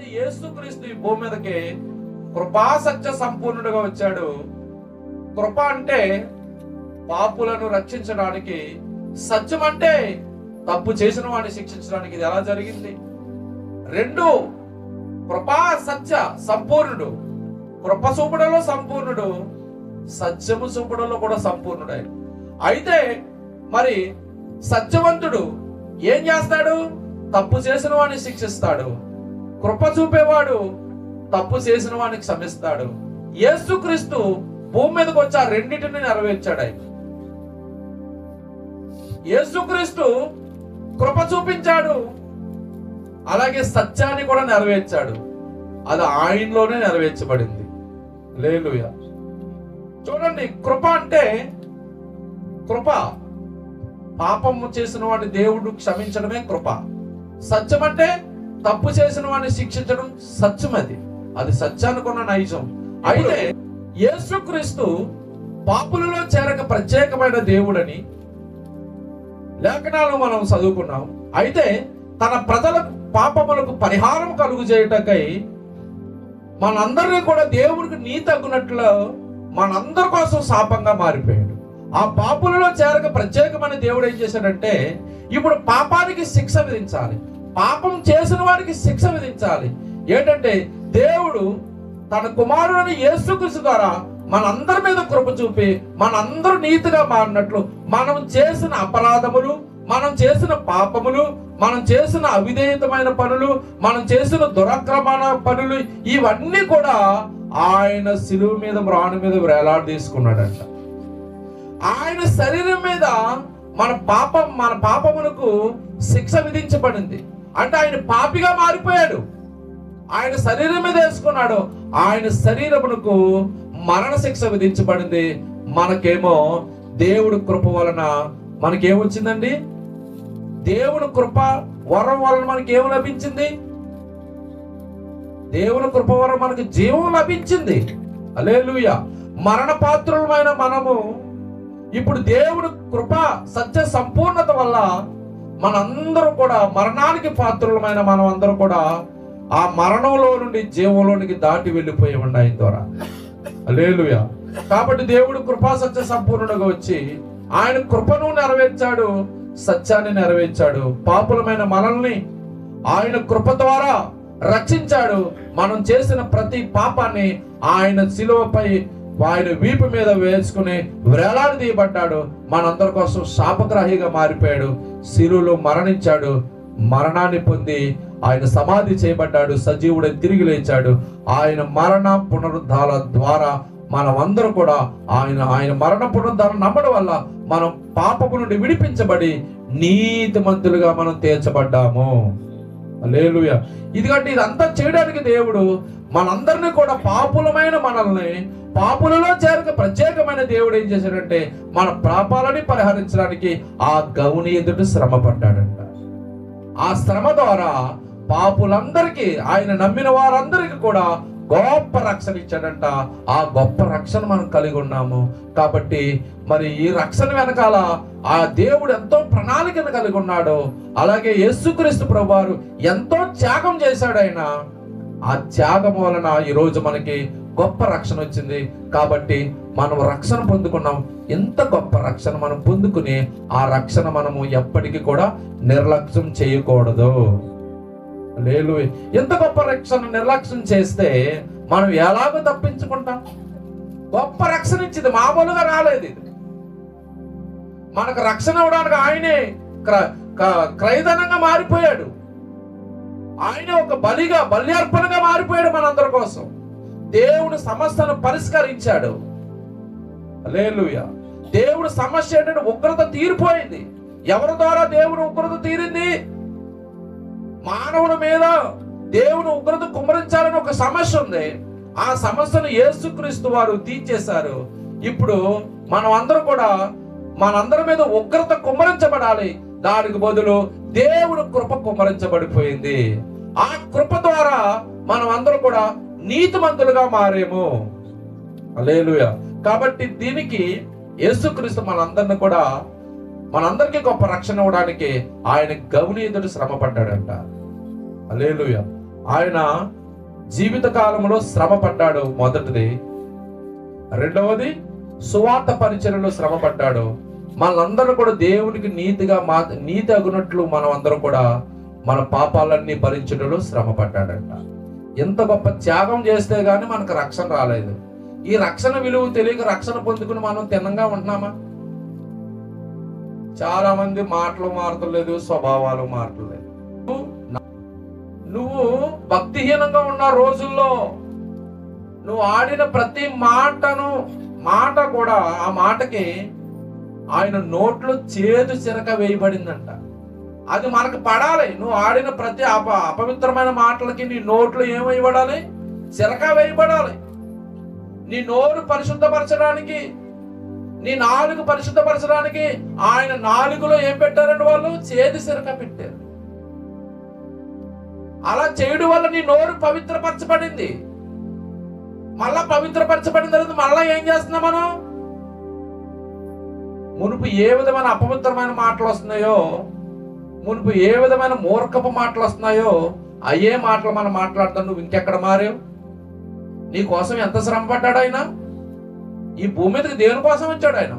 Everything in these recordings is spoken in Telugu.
ఎప్పుడైతే యేసుక్రీస్తు ఈ భూమి మీదకి కృపా సత్య సంపూర్ణుడుగా వచ్చాడు. కృప అంటే పాపులను రక్షించడానికి సత్యం అంటే తప్పు చేసిన వాడిని శిక్షించడానికి ఇది ఎలా జరిగింది? రెండు కృపా సత్య సంపూర్ణుడు కృప చూపుడలో సంపూర్ణుడు సత్యము చూపుడలో కూడా సంపూర్ణుడే. అయితే మరి సత్యవంతుడు ఏం చేస్తాడు? తప్పు చేసిన వాడిని శిక్షిస్తాడు. కృప చూపేవాడు తప్పు చేసిన వాడిని క్షమిస్తాడు. యేసుక్రీస్తు భూమి మీదకి వచ్చి ఆ రెండింటిని నెరవేర్చాడు ఆయన. యేసుక్రీస్తు కృప చూపించాడు అలాగే సత్యాన్ని కూడా నెరవేర్చాడు. అది ఆయనలోనే నెరవేర్చబడింది. లేలుయ చూడండి కృప అంటే కృప. పాపము చేసిన వాడిని దేవుడు క్షమించడమే కృప. సత్యం అంటే తప్పు చేసిన వాడిని శిక్షించడం సత్యం అది. అది సత్యానుకున్న నైజం. అయితే యేసుక్రీస్తు పాపులలో చేరక ప్రత్యేకమైన దేవుడని లేఖనాలు మనం చదువుకున్నాం. అయితే తన ప్రజలకు పాపములకు పరిహారం కలుగు చేయటకై మనందరినీ కూడా దేవుడికి నీ తగ్గునట్లు మనందరి కోసం శాపంగా మారిపోయాడు. ఆ పాపులలో చేరక ప్రత్యేకమైన దేవుడు ఏం చేశాడంటే ఇప్పుడు పాపానికి శిక్ష విధించాలి. పాపం చేసిన వాడికి శిక్ష విధించాలి. ఏంటంటే దేవుడు తన కుమారుని యేసుకృషి ద్వారా మనందరి మీద కృప చూపి మనందరూ నీతిగా మారినట్లు మనం చేసిన అపరాధములు మనం చేసిన పాపములు మనం చేసిన అవిధేయతమైన పనులు మనం చేసిన దురక్రమణ పనులు ఇవన్నీ కూడా ఆయన శిలువు మీద మ్రాణు మీద వేలాడ తీసుకున్నాడంట. ఆయన శరీరం మీద మన పాపం మన పాపములకు శిక్ష విధించబడింది. అంటే ఆయన పాపిగా మారిపోయాడు. ఆయన శరీరం మీద వేసుకున్నాడు. ఆయన శరీరమునకు మరణ శిక్ష విధించబడింది. మనకేమో దేవుడు కృప వలన మనకేమొచ్చిందండి? దేవుని కృప వరం వలన మనకి ఏం లభించింది? దేవుని కృప వలన మనకి జీవం లభించింది. అలేలుయ మరణ పాత్రులమైన మనము ఇప్పుడు దేవుని కృప మనందరూ కూడా మరణానికి పాత్రులమైన మనం అందరూ కూడా ఆ మరణంలో నుండి జీవంలోనికి దాటి వెళ్ళిపోయి ఆయన ద్వారా. లేలుయా కాబట్టి దేవుడు కృపా సత్య సంపూర్ణుడుగా వచ్చి ఆయన కృపను నెరవేర్చాడు సత్యాన్ని నెరవేర్చాడు పాపులమైన మనల్ని ఆయన కృప ద్వారా రక్షించాడు. మనం చేసిన ప్రతి పాపాన్ని ఆయన శిలువపై ఆయన వీపు మీద వేసుకుని వేలాడి తీయబడ్డాడు. మనందరి కోసం శాపగ్రాహిగా మారిపోయాడు. శిరువులో మరణించాడు. మరణాన్ని పొంది ఆయన సమాధి చేయబడ్డాడు. సజీవుడై తిరిగి లేచాడు. ఆయన మరణ పునరుద్ధాల ద్వారా మనమందరం కూడా ఆయన ఆయన మరణ పునరుద్ధారం నమ్మడం వల్ల మనం పాపము నుండి విడిపించబడి నీతిమంతులుగా మనం తీర్చబడ్డాము. లేలుయ ఇదిగంటే ఇదంతా చేయడానికి దేవుడు మనందరినీ కూడా పాపులమైన మనల్ని పాపులలో చేరక ప్రత్యేకమైన దేవుడు ఏం చేశాడంటే మన పాపాలని పరిహరించడానికి ఆ గౌని ఎదుట శ్రమ పడ్డాడంట. ఆ శ్రమ ద్వారా పాపులందరికీ ఆయన నమ్మిన వారందరికీ కూడా గొప్ప రక్షణ ఇచ్చాడంట. ఆ గొప్ప రక్షణ మనం కలిగి ఉన్నాము. కాబట్టి మరి ఈ రక్షణ వెనకాల ఆ దేవుడు ఎంతో ప్రణాళికను కలిగి ఉన్నాడు. అలాగే యేసుక్రీస్తు ప్రభువారు ఎంతో త్యాగం చేశాడు ఆయన. ఆ త్యాగం వలన ఈ రోజు మనకి గొప్ప రక్షణ వచ్చింది. కాబట్టి మనం రక్షణ పొందుకున్నాం. ఎంత గొప్ప రక్షణ మనం పొందుకుని ఆ రక్షణ మనము ఎప్పటికీ కూడా నిర్లక్ష్యం చేయకూడదు. లేలు ఎంత గొప్ప రక్షణ నిర్లక్ష్యం చేస్తే మనం ఎలాగో తప్పించుకుంటాం? గొప్ప రక్షణ ఇచ్చింది. మామూలుగా రాలేదు ఇది. మనకు రక్షణ అవడానికి ఆయనే క్ర- క- క్రయధనంగా మారిపోయాడు. ఆయన ఒక బలిగా బల్యార్పణగా మారిపోయాడు మనందరి కోసం. దేవుడు సమస్యను పరిష్కరించాడు. లేలుయ దేవుడు సమస్య ఏంటంటే ఉగ్రత తీరిపోయింది. ఎవరి ద్వారా దేవుడు ఉగ్రత తీరింది? మానవుని మీద దేవుని ఉగ్రత కుమ్మరించాలని ఒక సమస్య ఉంది. ఆ సమస్యను యేసుక్రీస్తు వారు తీర్చేశారు. ఇప్పుడు మనం అందరం కూడా మనందరి మీద ఉగ్రత కుమ్మరించబడాలి. దానికి బదులు దేవుని కృప కుమ్మరించబడిపోయింది. ఆ కృప ద్వారా మనం అందరం కూడా నీతిమంతులుగా మారేము. అలేలుయ కాబట్టి దీనికి యేసుక్రీస్తు మనందరిని కూడా మనందరికీ గొప్ప రక్షణ ఇవ్వడానికి ఆయన గౌని శ్రమ పడ్డాడంట అలేలుయ ఆయన జీవిత కాలంలో శ్రమ పడ్డాడు మొదటిది. రెండవది సువార్త పరిచయలో శ్రమ పడ్డాడు మనందరూ కూడా దేవునికి నీతిగా మా నీతి అగునట్లు మనం అందరం కూడా మన పాపాలన్నీ భరించడంలో శ్రమ పడ్డాడంట ఎంత గొప్ప త్యాగం చేస్తే గాని మనకు రక్షణ రాలేదు. ఈ రక్షణ విలువ తెలియక రక్షణ పొందుకుని మనం తిన్నంగా ఉంటున్నామా? చాలా మంది మాటలు మారతలేదు స్వభావాలు మారతలేదు నువ్వు భక్తిహీనంగా ఉన్న రోజుల్లో నువ్వు ఆడిన ప్రతి మాటను మాట కూడా ఆ మాటకి ఆయన నోట్లో చేదు చిరక వేయబడిందంట. అది మనకు పడాలి. నువ్వు ఆడిన ప్రతి అప అపవిత్రమైన మాటలకి నీ నోట్లో ఏమైపడాలి చిలక వేయబడాలి. నీ నోరు పరిశుద్ధపరచడానికి నీ నాలుగు పరిశుద్ధపరచడానికి ఆయన నాలుగులో ఏం పెట్టారండి వాళ్ళు? చేతి సిరక పెట్టారు. అలా చేయడం వల్ల నీ నోరు పవిత్రపరచబడింది. మళ్ళా పవిత్రపరచబడిన తర్వాత మళ్ళా ఏం చేస్తున్నాం మనం? మునుపు ఏ విధమైన అపవిత్రమైన మాటలు వస్తున్నాయో మునుపు ఏ విధమైన మూర్ఖపు మాటలు వస్తున్నాయో అయ్యే మాటలు మనం మాట్లాడుతాం. నువ్వు ఇంకెక్కడ మారావు? నీ కోసం ఎంత శ్రమ పడ్డాడు ఆయన? ఈ భూమి మీదకి దేవుని కోసం వచ్చాడు ఆయన.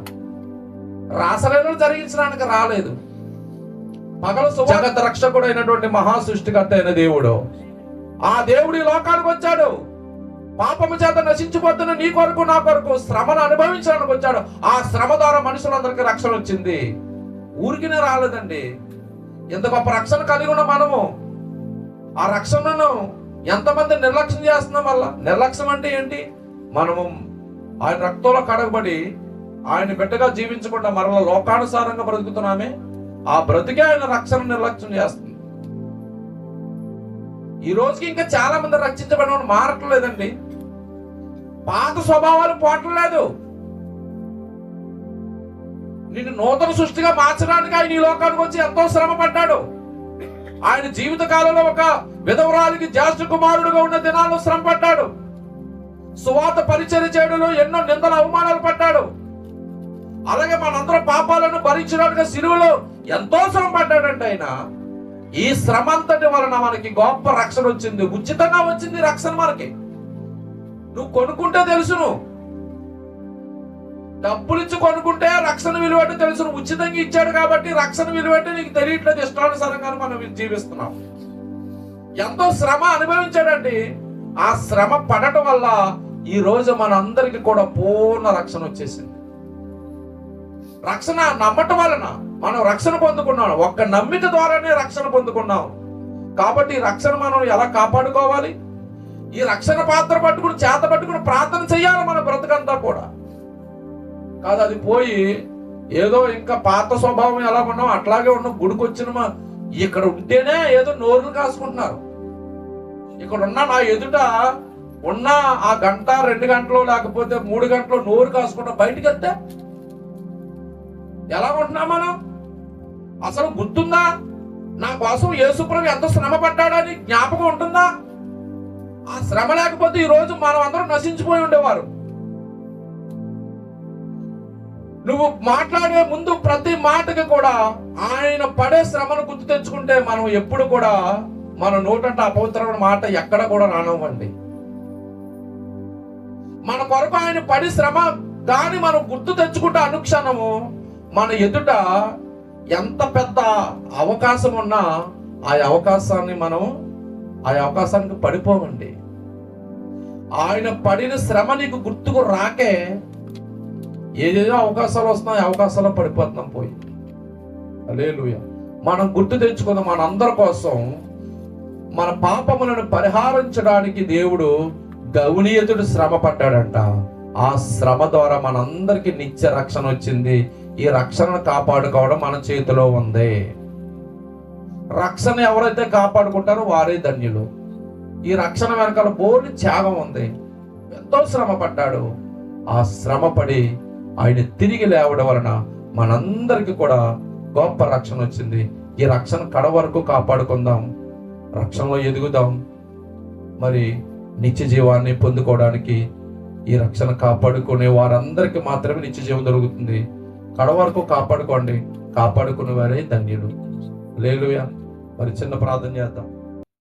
రాసలేను జరిగించడానికి రాలేదు. పగల జగత్ రక్షకుడు అయినటువంటి మహా సృష్టికర్త అయిన దేవుడు. ఆ దేవుడు ఈ లోకానికి వచ్చాడు. పాపము చేత నశించిపోతున్న నీ కొరకు నా కొరకు శ్రమను అనుభవించడానికి వచ్చాడు. ఆ శ్రమ ద్వారా మనుషులందరికీ రక్షణ వచ్చింది. ఊరికినే రాలేదండి. ఎంత గొప్ప రక్షణ కలిగి ఉన్న మనము? ఆ రక్షణను ఎంతమంది నిర్లక్ష్యం చేస్తున్నాం వల్ల? నిర్లక్ష్యం అంటే ఏంటి? మనము ఆయన రక్తంలో కడగబడి ఆయన బిడ్డగా జీవించకుండా మరల లోకానుసారంగా బ్రతుకుతున్నామే. ఆ బ్రతికే ఆయన రక్షణ నిర్లక్ష్యం చేస్తుంది. ఈ రోజుకి ఇంకా చాలా మంది రక్షించబడిన మారట్లేదండి. పాత స్వభావాలు పోవట్లేదు. నిన్ను నూతన సృష్టిగా మార్చడానికి ఆయన ఈ లోకానికి వచ్చి ఎంతో శ్రమ పడ్డాడు ఆయన జీవిత కాలంలో ఒక విధవరాలికి జ్యేష్ఠ కుమారుడుగా ఉన్న దినాల్లో శ్రమ పడ్డాడు సువాత పరిచయ చేయడంలో ఎన్నో నిందల అవమానాలు పడ్డాడు. అలాగే మనందరం పాపాలను భరించడానికి సిలువలో ఎంతో శ్రమ పడ్డాడంటే ఆయన. ఈ శ్రమ అంతటి వలన మనకి గొప్ప రక్షణ వచ్చింది ఉచితంగా వచ్చింది రక్షణ మనకి. నువ్వు కొనుక్కుంటే తెలుసును డబ్బులు ఇచ్చి కొనుక్కుంటే రక్షణ విలువ అంటే తెలుసు ఉచితంగా ఇచ్చాడు కాబట్టి రక్షణ విలువ అంటే నీకు తెలియట్లేదు. ఇష్టానుసారంగా మనం జీవిస్తున్నాం. ఎంతో శ్రమ అనుభవించాడండి. ఆ శ్రమ పడటం వల్ల ఈ రోజు మనందరికి కూడా పూర్ణ రక్షణ వచ్చేసింది. రక్షణ నమ్మటం వలన మనం రక్షణ పొందుకున్నాం. ఒక్క నమ్మిక ద్వారానే రక్షణ పొందుకున్నాం. కాబట్టి రక్షణ మనం ఎలా కాపాడుకోవాలి? ఈ రక్షణ పాత్ర పట్టుకుని చేత పట్టుకుని ప్రార్థన చేయాలి మన బ్రతకంతా కూడా. కాదు అది పోయి ఏదో ఇంకా పాత స్వభావం ఎలా ఉన్నాం అట్లాగే ఉన్నాం గుడికి వచ్చిన మా- ఇక్కడ ఉంటేనే ఏదో నోరును కాసుకుంటున్నారు. ఇక్కడ ఉన్న నా ఎదుట ఉన్న ఆ గంట రెండు గంటలు లేకపోతే మూడు గంటలు నోరు కాసుకుంటా బయటికి వెళ్తే? ఎలా ఉంటున్నాం మనం? అసలు గుర్తుందా? నా కోసం యేసుప్రభు ఎంత శ్రమ పడ్డాడని జ్ఞాపకం ఉంటుందా? ఆ శ్రమ లేకపోతే ఈ రోజు మనం అందరం నశించిపోయి ఉండేవారు. నువ్వు మాట్లాడే ముందు ప్రతి మాటకి కూడా ఆయన పడే శ్రమను గుర్తు తెచ్చుకుంటే మనం ఎప్పుడు కూడా మన నోటంట అపవిత్రమైన మాట ఎక్కడ కూడా రానివ్వండి. మన కొరకు ఆయన పడి శ్రమ దాన్ని మనం గుర్తు తెచ్చుకుంటే అనుక్షణము మన ఎదుట ఎంత పెద్ద అవకాశం ఉన్నా ఆ అవకాశాన్ని మనం ఆ అవకాశానికి పడిపోవండి ఆయన పడిన శ్రమ నీకు గుర్తుకు రాకే ఏదేదో అవకాశాలు వస్తున్నాయి అవకాశాలు పడిపోతున్నాం పోయి. లేలుయ మనం గుర్తు తెచ్చుకుందాం మనందరి కోసం మన పాపములను పరిహారించడానికి దేవుడు గౌనీయతుడు శ్రమ పడ్డాడంట. ఆ శ్రమ ద్వారా మనందరికీ నిత్య రక్షణ వచ్చింది. ఈ రక్షణను కాపాడుకోవడం మన చేతిలో ఉంది. రక్షణ ఎవరైతే కాపాడుకుంటారో వారే ధన్యులు. ఈ రక్షణ వెనకాల బోర్డు త్యాగం ఉంది. ఎంతో శ్రమ పడ్డాడు. ఆ శ్రమ పడి ఆయన తిరిగి లేవడం వలన మనందరికి కూడా గొప్ప రక్షణ వచ్చింది. ఈ రక్షణ కడ వరకు కాపాడుకుందాం. రక్షణలో ఎదుగుదాం. మరి నిత్య జీవాన్ని పొందుకోవడానికి ఈ రక్షణ కాపాడుకునే వారందరికీ మాత్రమే నిత్య జీవం దొరుకుతుంది. కడ వరకు కాపాడుకోండి. కాపాడుకునే వారే ధన్యుడు లేలుయా మరి చిన్న ప్రార్థన చేద్దాం.